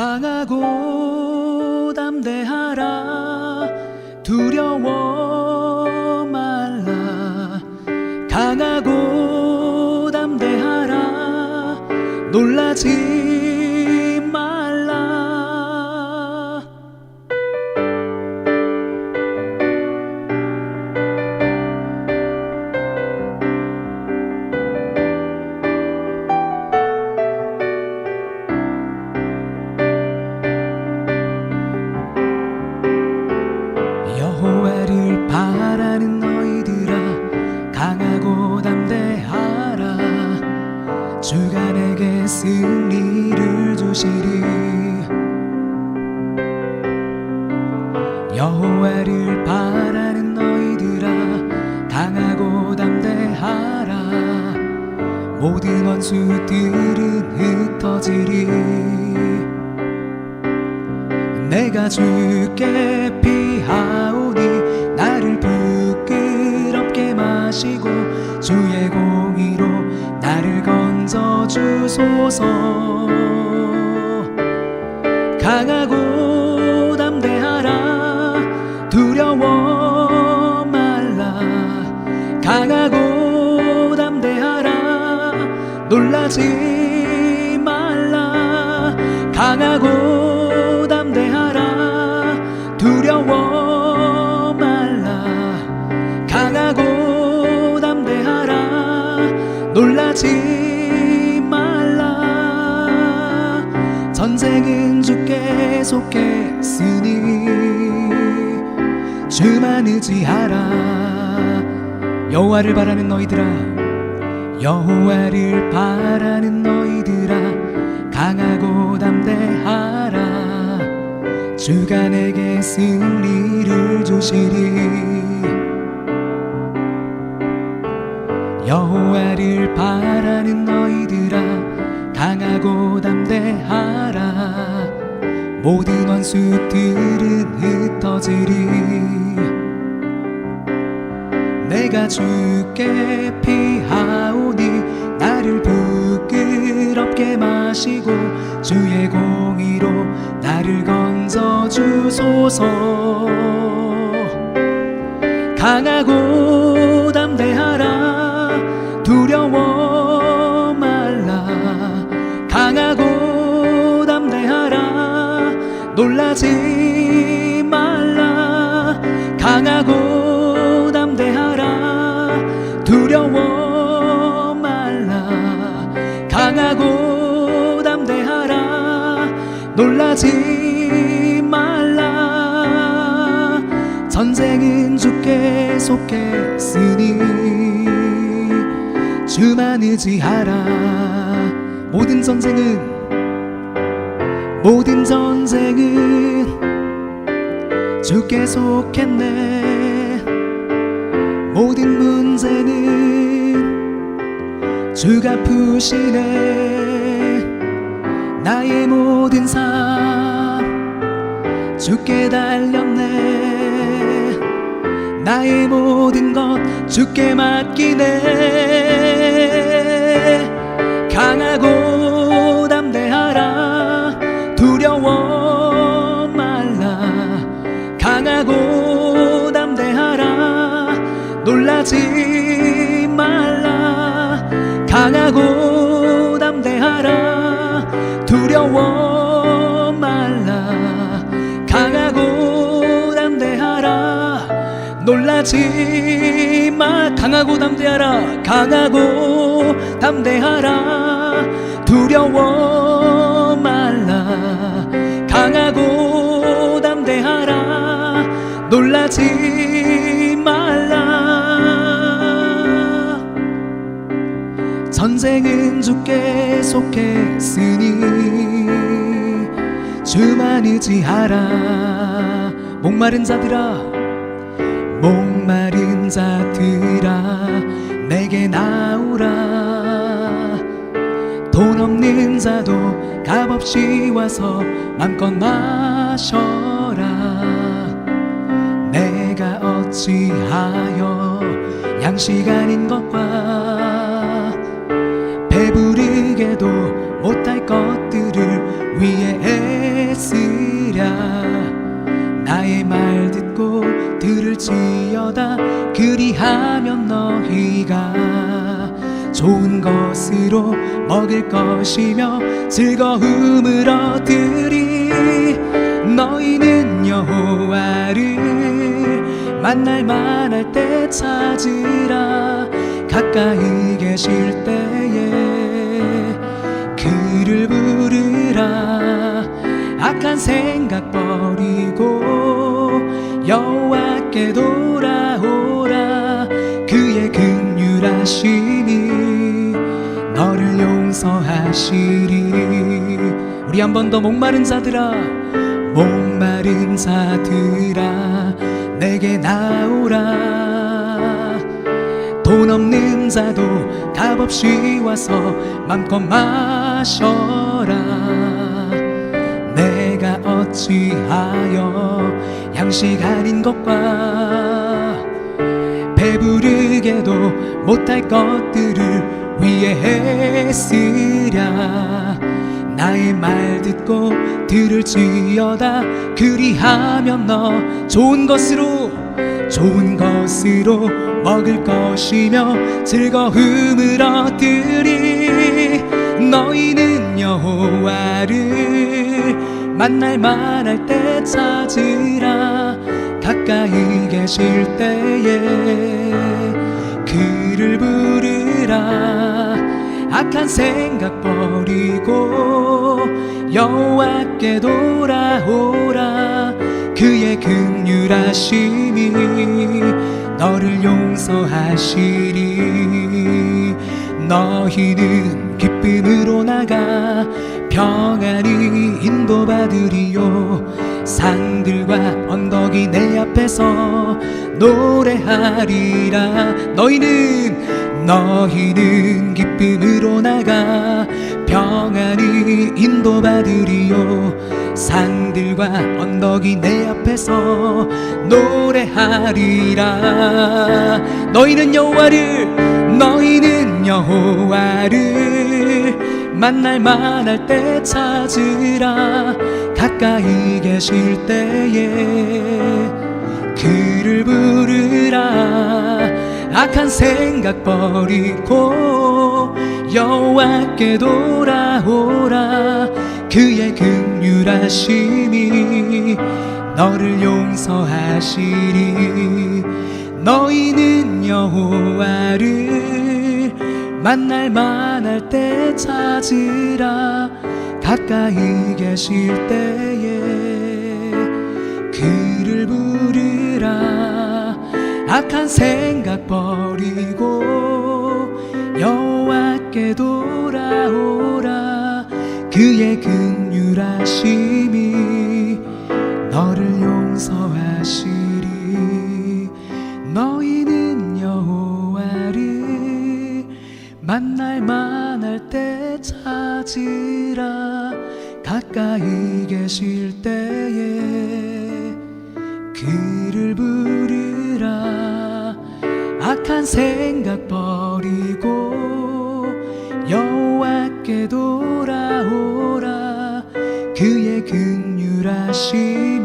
강하고 담대하라. 두려워 여호와를 바라는 너희들아 강하고 담대하라. 모든 원수들은 흩어지리. 내가 주께 피하오니 나를 부끄럽게 마시고 주의 공의로 나를 건져 주소서 담대하라. 놀라지 말라. 강하고 담대하라. 두려워 말라. 강하고 담대하라. 놀라지 말라. 전쟁은 주께 속했으니 주만 의지하라. 여호와를 바라는 너희들아 여호와를 바라는 너희들아 강하고 담대하라. 주가 내게 승리를 주시리 여호와를 바라는 너희들아 강하고 담대하라. 모든 원수들은 흩어지리. 내가 주께 피하오 마시고 주의 공의로 나를 건져 주소서. 강하고 담대하라. 두려워 말라. 강하고 담대하라. 놀라지 말라. 강하고 놀라지 말라. 전쟁은 주께 속했으니 주만 의지하라. 모든 전쟁은 모든 전쟁은 주께 속했네. 모든 문제는 주가 푸시네 나의 모든 삶. 주께 달렸네. 나의 모든 것 주께 맡기네. 강하고 담대하라. 두려워 말라. 강하고 담대하라. 놀라지 말라. 강하고 놀라지 마 강하고 담대하라 강하고 담대하라. 두려워 말라 강하고 담대하라. 놀라지 말라. 전쟁은 주께 속했으니 주만 의지하라. 목마른 자들아 목 마른 자들아 내게 나오라. 돈 없는 자도 값없이 와서 맘껏 마셔라. 내가 어찌하여 양식 아닌 것과 배부르게도 못할 것들을 위해 들을지어다 그리하면 너희가 좋은 것으로 먹을 것이며 즐거움을 얻으리. 너희는 여호와를 만날 만할 때 찾으라. 가까이 계실 때에 그를 부르라. 악한 생각 버리고 여호와께 돌아오라. 그의 긍휼하심이 너를 용서하시리. 우리 한 번 더 목마른 자들아 목마른 자들아 내게 나오라. 돈 없는 자도 값없이 와서 맘껏 마셔라. 내가 어찌하여 양식 아닌 것과 배부르게도 못할 것들을 위해 했으랴. 나의 말 듣고 들을지어다 그리하면 너 좋은 것으로 좋은 것으로 먹을 것이며 즐거움을 얻으리. 너희는 여호와를 만날 만할 때 찾으라. 가까이 계실 때에 그를 부르라. 악한 생각 버리고 여호와께 돌아오라. 그의 긍휼하심이 너를 용서하시리. 너희는 기쁨으로 나가 평안히 인도받으리요. 산들과 언덕이 내 앞에서 노래하리라. 너희는 너희는 기쁨으로 나가 평안히 인도받으리요. 산들과 언덕이 내 앞에서 노래하리라. 너희는 여호와를 너희는 여호와를 만날 만할 때 찾으라. 가까이 계실 때에 그를 부르라. 악한 생각 버리고 여호와께 돌아오라. 그의 긍휼하심이 너를 용서하시리. 너희는 여호와를 만날 만할 때 찾으라. 가까이 계실 때에 그를 부르라. 악한 생각 버리고 여호와께 돌아오라. 그의 긍휼하심이 찾으라 가까이 계실 때에 그를 부르라. 악한 생각 버리고 여호와께 돌아오라. 그의 긍휼하심